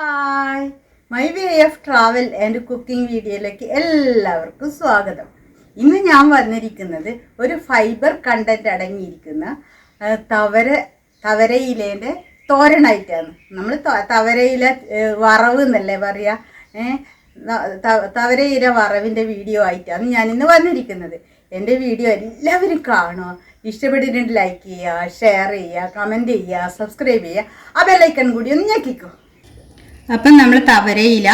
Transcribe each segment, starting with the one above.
Hi my way F travel and cooking വീഡിയോയിലേക്ക് എല്ലാവർക്കും സ്വാഗതം. ഇന്ന് ഞാൻ വന്നിരിക്കുന്നത് ഒരു ഫൈബർ കണ്ടന്റ് അടങ്ങിയിരിക്കുന്ന തവര തവരയിലേന്റെ തോരണായിട്ടാണ്. നമ്മൾ തവരയില വറവ് എന്നല്ലേ പറയുക തവരയില വറവിന്റെ വീഡിയോ ആയിട്ടാണ് ഞാൻ ഇന്ന് വന്നിരിക്കുന്നത്. എന്റെ വീഡിയോ എല്ലാവരും കാണുക. ഇഷ്ടപ്പെട്ടിട്ടുണ്ട് ലൈക്ക് ചെയ്യുക ഷെയർ ചെയ്യുക കമന്റ് ചെയ്യുക സബ്സ്ക്രൈബ് ചെയ്യുക. ആ ബെല്ലൈക്കൺ കൂടി ഒന്ന് ഞെക്കിക്കോ. അപ്പം നമ്മൾ തവരയില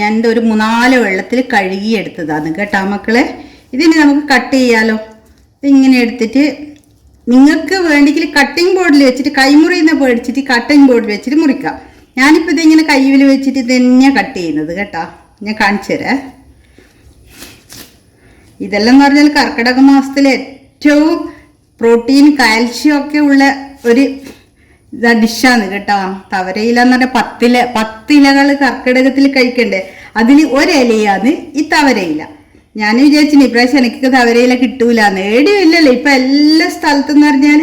ഞാൻ ഒരു മൂന്നാൽ വെള്ളത്തിൽ കഴുകിയെടുത്തതാണ് കേട്ടോ മക്കളെ. ഇതിന് നമുക്ക് കട്ട് ചെയ്യാലോ. ഇങ്ങനെ എടുത്തിട്ട് നിങ്ങൾക്ക് വേണ്ടെങ്കിൽ കട്ടിംഗ് ബോർഡിൽ വെച്ചിട്ട് കൈമുറിയുന്ന പേടിച്ചിട്ട് കട്ടിംഗ് ബോർഡിൽ വെച്ചിട്ട് മുറിക്കാം. ഞാനിപ്പോൾ ഇതിങ്ങനെ കയ്യിൽ വെച്ചിട്ട് തന്നെ കട്ട് ചെയ്യുന്നത് കേട്ടോ. ഞാൻ കാണിച്ചു തരാം. ഇതെല്ലാം എന്ന് പറഞ്ഞാൽ കർക്കിടക മാസത്തിലെ ഏറ്റവും പ്രോട്ടീൻ കാൽഷ്യം ഒക്കെ ഉള്ള ഒരു ഇതാ ഡിഷാണ് കേട്ടോ. തവരയില എന്ന് പറഞ്ഞാൽ പത്തില പത്തിലകൾ കർക്കിടകത്തിൽ കഴിക്കണ്ടേ? അതിൽ ഒരിലയാണ് ഈ തവരയില. ഞാൻ വിചാരിച്ചു ഇപ്രാവശ്യം എനിക്ക് തവരയില കിട്ടൂല നേടിയില്ലല്ലോ ഇപ്പൊ എല്ലാ സ്ഥലത്തും എന്ന് പറഞ്ഞാൽ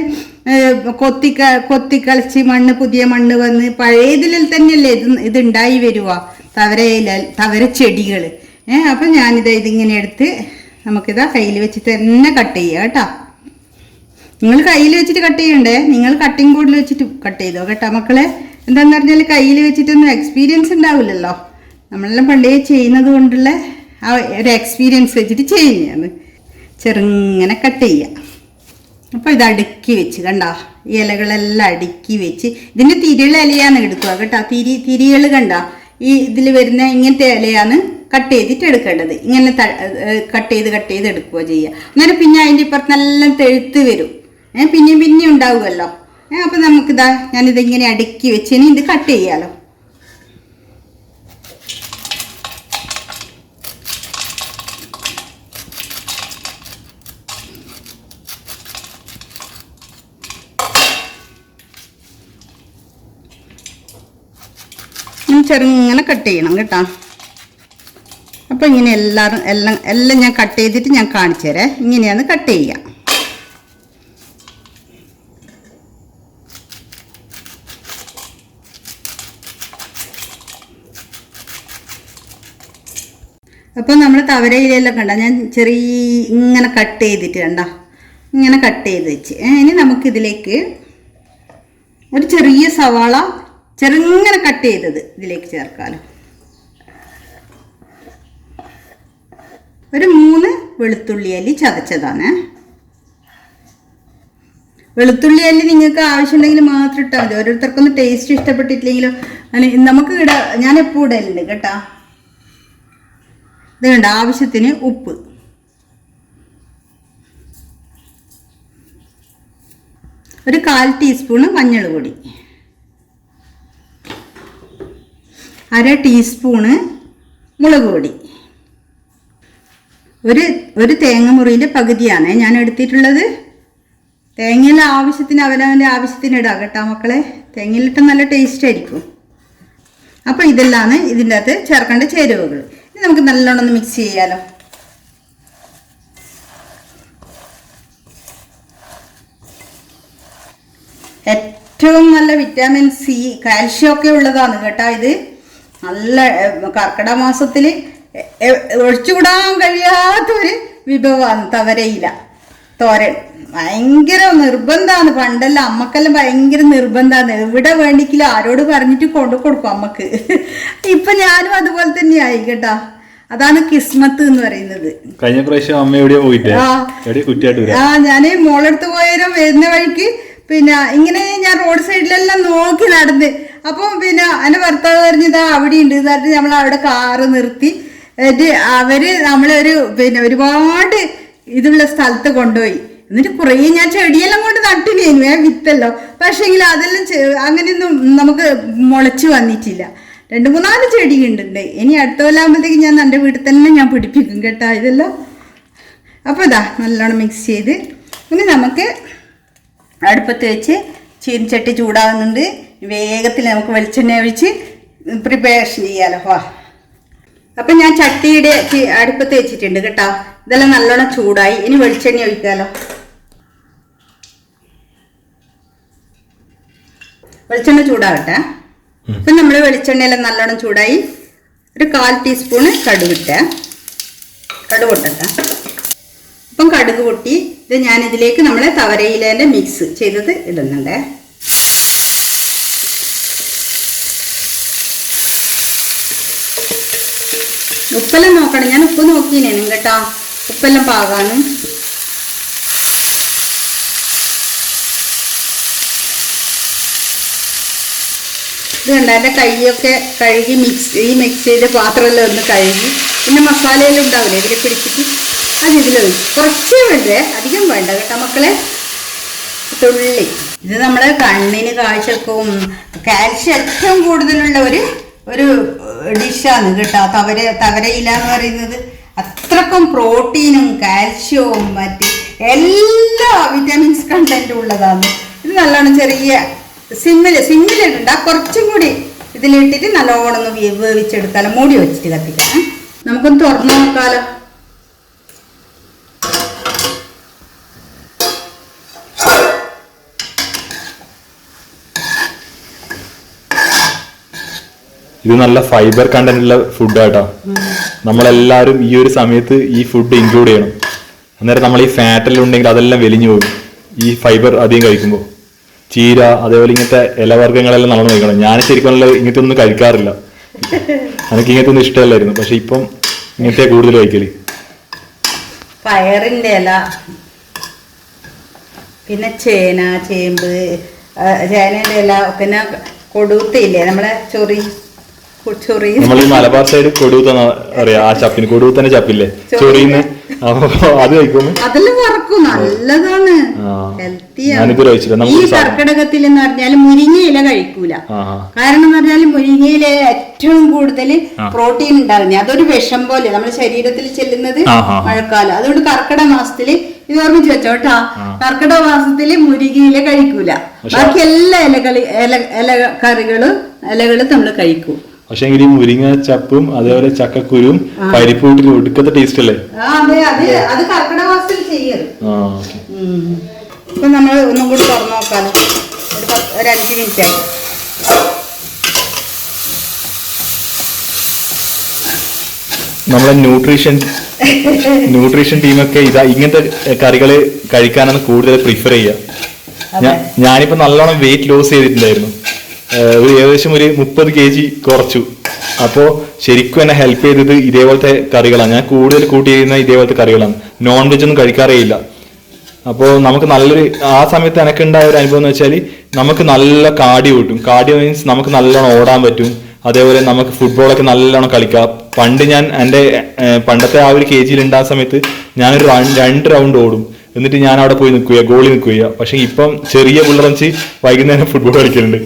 കൊത്തി കൊത്തിക്കളിച്ച് മണ്ണ് പുതിയ മണ്ണ് വന്ന് പഴയതിൽ തന്നെയല്ലേ ഇത് ഇത് ഉണ്ടായി വരുക തവരയില തവര ചെടികൾ ഏഹ് അപ്പം ഞാനിത് ഇതിങ്ങനെ എടുത്ത് നമുക്കിതാ കയ്യിൽ വെച്ചിട്ട് തന്നെ കട്ട് ചെയ്യാം കേട്ടോ. നിങ്ങൾ കയ്യിൽ വെച്ചിട്ട് കട്ട് ചെയ്യണ്ടേ? നിങ്ങൾ കട്ടിംഗ് ബോർഡിൽ വെച്ചിട്ട് കട്ട് ചെയ്തോ കേട്ടോ മക്കളെ? എന്താണെന്ന് പറഞ്ഞാൽ കയ്യിൽ വെച്ചിട്ടൊന്നും എക്സ്പീരിയൻസ് ഉണ്ടാവില്ലല്ലോ. നമ്മളെല്ലാം പണ്ടേ ചെയ്യുന്നത് കൊണ്ടുള്ള ആ ഒരു എക്സ്പീരിയൻസ് വെച്ചിട്ട് ചെയ്യുകയാണ് ചെറുങ്ങനെ കട്ട് ചെയ്യുക അപ്പോൾ ഇത് അടുക്കി വെച്ച് കണ്ട? ഇലകളെല്ലാം അടുക്കി വെച്ച്. ഇതിന്റെ തിരികൾ ഇലയാണ് എടുക്കുക കേട്ടോ. തിരി തിരികൾ കണ്ട? ഈ ഇതിൽ വരുന്ന ഇങ്ങനത്തെ ഇലയാണ് കട്ട് ചെയ്തിട്ട് എടുക്കേണ്ടത്. ഇങ്ങനെ കട്ട് ചെയ്ത് കട്ട് ചെയ്ത് എടുക്കുക ചെയ്യുക. അന്നേരം പിന്നെ അതിന്റെ ഇപ്പുറത്ത് നല്ല തെഴുത്ത് വരും. പിന്നെയും പിന്നെയും ഉണ്ടാവുമല്ലോ. ഏഹ് അപ്പം നമുക്കിതാ ഞാനിതിങ്ങനെ അടുക്കി വെച്ച് ഇനി ഇത് കട്ട് ചെയ്യാമല്ലോ ചെറുങ്ങനെ കട്ട് ചെയ്യണം കേട്ടോ. അപ്പോൾ ഇങ്ങനെ എല്ലാവരും എല്ലാം എല്ലാം ഞാൻ കട്ട് ചെയ്തിട്ട് ഞാൻ കാണിച്ചു തരാം ഇങ്ങനെയാണ് കട്ട് ചെയ്യുക അപ്പോൾ നമ്മൾ തവരയിലെല്ലാം കണ്ട ഞാൻ ചെറിയ ഇങ്ങനെ കട്ട് ചെയ്തിട്ട് കണ്ട ഇങ്ങനെ കട്ട് ചെയ്ത് വെച്ച്. ഇനി നമുക്കിതിലേക്ക് ഒരു ചെറിയ സവാള ചെറുങ്ങനെ കട്ട് ചെയ്തത് ഇതിലേക്ക് ചേർക്കാലോ. ഒരു മൂന്ന് വെളുത്തുള്ളി അല്ലി ചതച്ചതാണ്. വെളുത്തുള്ളി അല്ലി നിങ്ങൾക്ക് ആവശ്യമുണ്ടെങ്കിൽ മാത്രം ഇട്ടാൽ മതി. ഓരോരുത്തർക്കൊന്നും ടേസ്റ്റ് ഇഷ്ടപ്പെട്ടിട്ടില്ലെങ്കിലും നമുക്ക് ഇട ഞാൻ എപ്പോൾ ഇടലുണ്ട് കേട്ടാ. ഇത് കണ്ട ആവശ്യത്തിന് ഉപ്പ്. ഒരു കാൽ ടീസ്പൂണ് മഞ്ഞൾ പൊടി അര ടീസ്പൂണ് മുളക് പൊടി ഒരു ഒരു തേങ്ങ മുറിയിന്റെ പകുതിയാണ് ഞാൻ എടുത്തിട്ടുള്ളത്. തേങ്ങയിൽ ആവശ്യത്തിന് അവനവന്റെ ആവശ്യത്തിന് ഇടാം കേട്ടോ മക്കളെ. തേങ്ങയിലിട്ട് നല്ല ടേസ്റ്റ് ആയിരിക്കും. അപ്പോൾ ഇതെല്ലാമാണ് ഇതിന്റെ അകത്ത് ചേർക്കേണ്ട ചേരുവകൾ. നമുക്ക് നല്ലോണം ഒന്ന് മിക്സ് ചെയ്യാലോ. ഏറ്റവും നല്ല വിറ്റാമിൻ സി കാൽഷ്യം ഒക്കെ ഉള്ളതാണ് കേട്ടോ ഇത്. നല്ല കർക്കിടക മാസത്തിൽ ഒഴിച്ചുകൂടാൻ കഴിയാത്തൊരു വിഭവമാണ് തവരയില. തോരൻ. ഭയങ്കര നിർബന്ധമാണ് പണ്ടെല്ലാം അമ്മക്കെല്ലാം ഭയങ്കര നിർബന്ധമാണ് എവിടെ വേണ്ടിക്കില്ല ആരോട് പറഞ്ഞിട്ട് കൊണ്ടു കൊടുക്കും അമ്മയ്ക്ക്. ഇപ്പൊ ഞാനും അതുപോലെ തന്നെ ആയി കേട്ടാ. അതാണ് കിസ്മത്ത് എന്ന് പറയുന്നത്. കഴിഞ്ഞ പ്രാവശ്യം അമ്മ എവിടെയോ പോയിട്ട് ആ. ഞാൻ മോളെടുത്ത് പോയാലും വരുന്ന വഴിക്ക് പിന്നെ ഇങ്ങനെ ഞാൻ റോഡ് സൈഡിലെല്ലാം നോക്കി നടന്ന്. അപ്പം പിന്നെ എന്റെ ഭർത്താവ് പറഞ്ഞതാ അവിടെ ഉണ്ട് എന്നിട്ട് നമ്മൾ അവിടെ കാറ് നിർത്തി. എന്നിട്ട് അവർ നമ്മളൊരു പിന്നെ ഒരുപാട് ഇതുള്ള സ്ഥലത്ത് കൊണ്ടുപോയി. എന്നിട്ട് കുറേ ഞാൻ ചെടിയെല്ലാം കൊണ്ട് നട്ടിനേനു ഏ വിത്തല്ലോ. പക്ഷേങ്കിൽ അതെല്ലാം അങ്ങനെയൊന്നും നമുക്ക് മുളച്ചു വന്നിട്ടില്ല. രണ്ട് മൂന്നാൽ ചെടി ഉണ്ട് ഇനി അടുത്ത കൊല്ലാകുമ്പോഴത്തേക്ക് ഞാൻ എന്റെ വീട്ടിൽ തന്നെ ഞാൻ പിടിപ്പിക്കും കേട്ടോ ഇതെല്ലാം. അപ്പോൾ ഇതാ നല്ലോണം മിക്സ് ചെയ്ത്. ഇനി നമുക്ക് അടുപ്പത്ത് വെച്ച് ചീനിച്ചട്ടി ചൂടാകുന്നുണ്ട്. വേഗത്തിൽ നമുക്ക് വെളിച്ചെണ്ണ ഒഴിച്ച് പ്രിപ്പറേഷൻ ചെയ്യാലോ. വാ. അപ്പം ഞാൻ ചട്ടിയുടെ അടുപ്പത്ത് വെച്ചിട്ടുണ്ട് കേട്ടോ. ഇതെല്ലാം നല്ലോണം ചൂടായി. ഇനി വെളിച്ചെണ്ണ ഒഴിക്കാലോ. വെളിച്ചെണ്ണ ചൂടാവട്ടെ. ഇപ്പൊ നമ്മൾ വെളിച്ചെണ്ണയെല്ലാം നല്ലോണം ചൂടായി ഒരു കാൽ ടീസ്പൂണ് കടുകിട്ട്. കടുക് പൊട്ടട്ടെ. അപ്പം കടുക് പൊട്ടി. ഇത് ഞാൻ ഇതിലേക്ക് നമ്മളെ തവരയിലേന്റെ മിക്സ് ചെയ്തത് ഇടുന്നുണ്ട്. ഉപ്പെല്ലാം നോക്കണം. ഞാൻ ഉപ്പ് നോക്കിനേനും കേട്ടോ. ഉപ്പെല്ലാം പാകാണ്. ഇത് കണ്ട എന്റെ കൈയൊക്കെ കഴുകി മിക്സ് ഈ മിക്സിയുടെ പാത്രമെല്ലാം ഒന്ന് കഴുകി. പിന്നെ മസാലയെല്ലാം ഉണ്ടാവില്ലേ ഇതിൽ പിടിച്ചിട്ട്? അത് ഇതിലൊഴിച്ചു കുറച്ചേ വേണ്ടേ അധികം വേണ്ട കേട്ടോ മക്കളെ. തുള്ളി. ഇത് നമ്മുടെ കണ്ണിന് കാഴ്ചക്കും കാൽഷ്യം ഏറ്റവും കൂടുതലുള്ള ഒരു ഒരു ഡിഷാണ് കേട്ടോ. തവര തവരയില എന്ന് പറയുന്നത്. അത്രക്കും പ്രോട്ടീനും കാൽഷ്യവും മറ്റ് എല്ലാ വിറ്റാമിൻസ് കണ്ടന്റും ഉള്ളതാണ്. ഇത് നല്ലോണം ചെറിയ സിമ്മിൽ സിമ്മിലിടണ്ട. കുറച്ചും കൂടി ഇതിലിട്ടിട്ട് നല്ലോണം ഒന്ന് വേവിച്ചെടുത്താലും. മൂടി വെച്ചിട്ട് കത്തിക്കാം നമുക്കൊന്ന് തുറന്നു നോക്കാലോ. ഇത് നല്ല ഫൈബർ കണ്ടന്റ് ഉള്ള ഫുഡാട്ടോ നമ്മളെല്ലാവരും ഈ ഒരു സമയത്ത് ഈ ഫുഡ് ഇൻക്ലൂഡ് ചെയ്യണം. അന്നേരം നമ്മൾ ഈ ഫാറ്റെല്ലാം ഉണ്ടെങ്കിൽ അതെല്ലാം വെലിഞ്ഞു പോകും. ഈ ഫൈബർ അധികം കഴിക്കുമ്പോൾ ചീര അതേപോലെ ഇങ്ങനത്തെ ഇലവർഗങ്ങളെല്ലാം നമ്മൾ കഴിക്കണം. ഞാൻ ശരിക്കും ഇങ്ങനത്തെ ഒന്നും കഴിക്കാറില്ല. എനിക്ക് ഇങ്ങനത്തെ ഒന്നും ഇഷ്ടമല്ലായിരുന്നു. പക്ഷെ ഇപ്പം ഇങ്ങനത്തെ കൂടുതൽ കഴിക്കൽ. പയറിന്റെ ഇല പിന്നെ ചേന ചേമ്പ് ചേനയുടെ ഇല പിന്നെ കൊടുത്തില്ലേ നമ്മളെ ചൊറി നമ്മൾ ഈ മലബാർ സൈഡ് കൊടുത്തന്ന അറിയാ ആ ചപ്പിന് കൊടുത്തന്നെ ചപ്പില്ലേ? ചൊറിയുന്ന. അത് കഴിക്കുമ്പോ അതെല്ലാം വറക്കും നല്ലതാണ്. കഴിച്ചില്ല. ഈ കർക്കിടകത്തിൽ എന്ന് പറഞ്ഞാൽ മുരിങ്ങ ഇല കഴിക്കൂല. കാരണം എന്ന് പറഞ്ഞാൽ മുരിങ്ങയില ഏറ്റവും കൂടുതൽ പ്രോട്ടീൻ ഉണ്ടാകുന്നത് അതൊരു വിഷം പോലെ. നമ്മുടെ ശരീരത്തിൽ ചെല്ലുന്നത്. മഴക്കാലം. അതുകൊണ്ട് കർക്കിടക മാസത്തിൽ ഇത് ഓർമ്മിച്ച് വെച്ചോ കേട്ടാ കർക്കിടക മാസത്തിൽ മുരിങ്ങയില കഴിക്കൂല. ബാക്കി എല്ലാ ഇലകളി ഇല ഇല കറികളും ഇലകളും നമ്മൾ കഴിക്കും. പക്ഷെ എങ്കിൽ ഈ മുരിങ്ങ ചപ്പും അതേപോലെ ചക്കക്കുരും പരിപ്പ് കൂട്ടി ഒടുക്കത്തെ ടേസ്റ്റ് അല്ലേ? അതെ കർക്കിടക മാസത്തിൽ ചെയ്യരുത്. ഇപ്പൊ നമ്മൾ ഒന്നും കൂടി തുറന്നു നോക്കാലോ. ഒരു പത്ത് ഒരു അഞ്ച് മിനിറ്റ് ആയി നമ്മളെ ന്യൂട്രീഷൻ ന്യൂട്രീഷൻ ടീമൊക്കെ ഇതാ ഇങ്ങനത്തെ കറികൾ കഴിക്കാനാണ് കൂടുതൽ പ്രിഫർ ചെയ്യുക. ഞാനിപ്പോ നല്ലോണം വെയിറ്റ് ലോസ് ചെയ്തിട്ടുണ്ടായിരുന്നു. ഒരു ഏകദേശം ഒരു മുപ്പത് കെ ജി കുറച്ചു. അപ്പോൾ ശരിക്കും എന്നെ ഹെൽപ്പ് ചെയ്തത് ഇതേപോലത്തെ കറികളാണ് ഞാൻ കൂടുതൽ കൂട്ടി ചെയ്യുന്ന ഇതേപോലത്തെ കറികളാണ്. നോൺ വെജ് ഒന്നും കഴിക്കാറേ ഇല്ല. അപ്പോൾ നമുക്ക് നല്ലൊരു ആ സമയത്ത് എനിക്ക് ഉണ്ടായ ഒരു അനുഭവം എന്ന് വെച്ചാൽ നമുക്ക് നല്ല കാടി കിട്ടും. കാടി മീൻസ് നമുക്ക് നല്ലോണം ഓടാൻ പറ്റും. അതേപോലെ നമുക്ക് ഫുട്ബോളൊക്കെ നല്ലോണം കളിക്കാം. പണ്ട് ഞാൻ എന്റെ പണ്ടത്തെ ആ ഒരു കെ ജിയിൽ ഉണ്ടാകുന്ന സമയത്ത് ഞാനൊരു രണ്ട് റൗണ്ട് ഓടും. എന്നിട്ട് ഞാൻ അവിടെ പോയി നിൽക്കുക ഗോളി നിൽക്കുക. പക്ഷെ ഇപ്പം ചെറിയ പിള്ളറഞ്ച് വൈകുന്നേരം ഫുട്ബോൾ കളിക്കലുണ്ട്.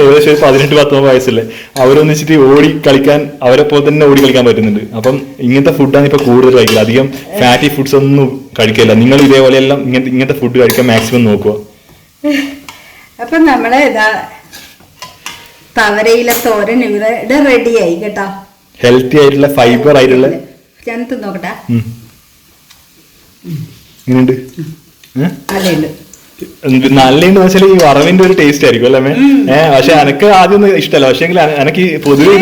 ഏകദേശം പതിനെട്ട് പത്തൊമ്പത് വയസ്സല്ലേ. അവരൊന്നിച്ചിട്ട് ഓടി കളിക്കാൻ അവരെ പോലെ തന്നെ ഓടി കളിക്കാൻ പറ്റുന്നുണ്ട്. അപ്പം ഇങ്ങനത്തെ ഫുഡാണ് ഇപ്പൊ കൂടുതൽ കഴിക്കുക അധികം ഫാറ്റി ഫുഡ്സ് ഒന്നും കഴിക്കില്ല നിങ്ങൾ ഇതേപോലെ എല്ലാം ഇങ്ങനത്തെ ഇങ്ങനത്തെ ഫുഡ് കഴിക്കാൻ മാക്സിമം നോക്കുക. അപ്പൊ നമ്മളെ തവരയിലെ തോരൻ ഇവിടെ റെഡിയായി കേട്ടോ. ഹെൽത്തി ആയിട്ടുള്ള ഫൈബർ ആയിട്ടുള്ള ഞാൻ തിന്നോക്കട്ടെ. ഏ? നല്ലുണ്ട് വെച്ചാൽ ഈ വറവിന്റെ ഒരു ടേസ്റ്റ് ആയിരിക്കും അല്ലേ മേ ഏഹ് പക്ഷെ എനക്ക് ആദ്യം ഇഷ്ടമല്ല പക്ഷെ എനിക്ക് പൊതുവെ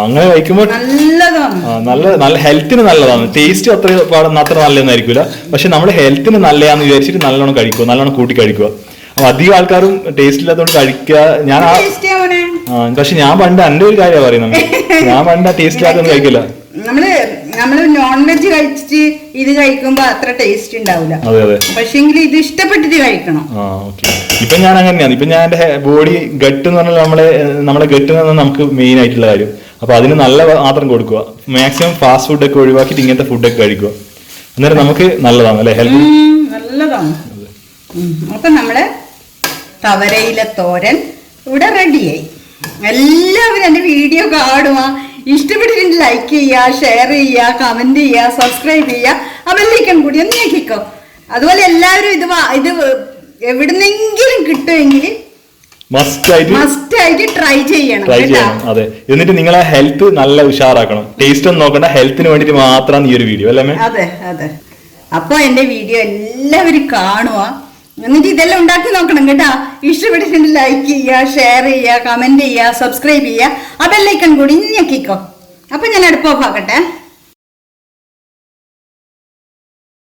അങ്ങനെ കഴിക്കുമ്പോൾ നല്ല നല്ല ഹെൽത്തിന് നല്ലതാണ്. ടേസ്റ്റ് അത്ര അത്ര നല്ലതെന്നായിരിക്കില്ല പക്ഷെ നമ്മൾ ഹെൽത്തിന് നല്ലതാന്ന് വിചാരിച്ചിട്ട് നല്ലോണം കഴിക്കുക. നല്ലോണം കൂട്ടി കഴിക്കുക. അപ്പൊ അധികം ആൾക്കാരും ടേസ്റ്റ് ഇല്ലാത്തതുകൊണ്ട് കഴിക്കുക ഞാൻ പക്ഷെ ഞാൻ പണ്ട് എന്റെ ഒരു കാര്യമാണ് പറയുന്നത് ഞാൻ പണ്ട് ടേസ്റ്റ് ഇല്ലാത്തൊന്നും കഴിക്കില്ല. നമ്മൾ നോൺ വെജ് കഴിച്ചിട്ട് ഇത് കഴിക്കുമ്പോ അത്ര ടേസ്റ്റ് ഉണ്ടാവില്ല അതെ അതെ. പക്ഷെങ്കിൽ ഇത് ഇഷ്ടപ്പെട്ടിട്ട് കഴിക്കണം. ആ ഓക്കെ ഇപ്പൊ ഞാൻ അങ്ങനെയാണ്. ഇപ്പൊ ഞാൻ എന്റെ ബോഡി ഗട്ട് എന്ന് പറഞ്ഞാൽ നമ്മളെ നമ്മളെ നമ്മുടെ ഗട്ട് എന്ന് പറഞ്ഞാൽ നമുക്ക് മെയിൻ ആയിട്ടുള്ള കാര്യം. അപ്പൊ അതിന് നല്ല മാത്രം കൊടുക്കുക. മാക്സിമം ഫാസ്റ്റ് ഫുഡ് ഒക്കെ ഒഴിവാക്കിയിട്ട് ഇങ്ങനത്തെ ഫുഡൊക്കെ കഴിക്കുക. അന്നേരം നമുക്ക് നല്ലതാണ് അല്ലെ ഹെൽത്ത് നല്ലതാണ്. അപ്പൊ നമ്മൾ തവരയിലെ തോരൻ ഇവിടെ റെഡിയായി എല്ലാവരും എന്റെ വീഡിയോ കാണുക. ഇഷ്ടപ്പെട്ടിട്ടുണ്ട് ലൈക്ക് ചെയ്യുക ഷെയർ ചെയ്യുക കമന്റ് ചെയ്യുക സബ്സ്ക്രൈബ് ചെയ്യുക. അവരിലേക്കും കൂടി ഒന്ന് ഞെക്കിക്കോ. അതുപോലെ എല്ലാവരും ഇത് ഇത് എവിടുന്നെങ്കിലും കിട്ടുമെങ്കിൽ അതെ. എന്നിട്ട് നിങ്ങളെ ഹെൽത്ത് നല്ല ഉഷാറാക്കണം. ടേസ്റ്റ് ഒന്നും നോക്കണ്ട. ഹെൽത്തിന് വേണ്ടിട്ട് മാത്രമാണ് ഈ ഒരു വീഡിയോ അല്ലേ അതെ അതെ. അപ്പോൾ എന്റെ വീഡിയോ എല്ലാവരും കാണുക. എന്നിട്ട് ഇതെല്ലാം ഉണ്ടാക്കി നോക്കണം കേട്ടാ. ഇഷ്ടപ്പെട്ടിട്ടുണ്ട് ലൈക്ക് ചെയ്യുക ഷെയർ ചെയ്യുക കമന്റ് ചെയ്യുക സബ്സ്ക്രൈബ് ചെയ്യുക. ബെല്ലൈക്കൺ കൂടി ഞെക്കിക്കോ അപ്പൊ ഞാൻ അടുപ്പ് ഓഫ് ആക്കട്ടെ.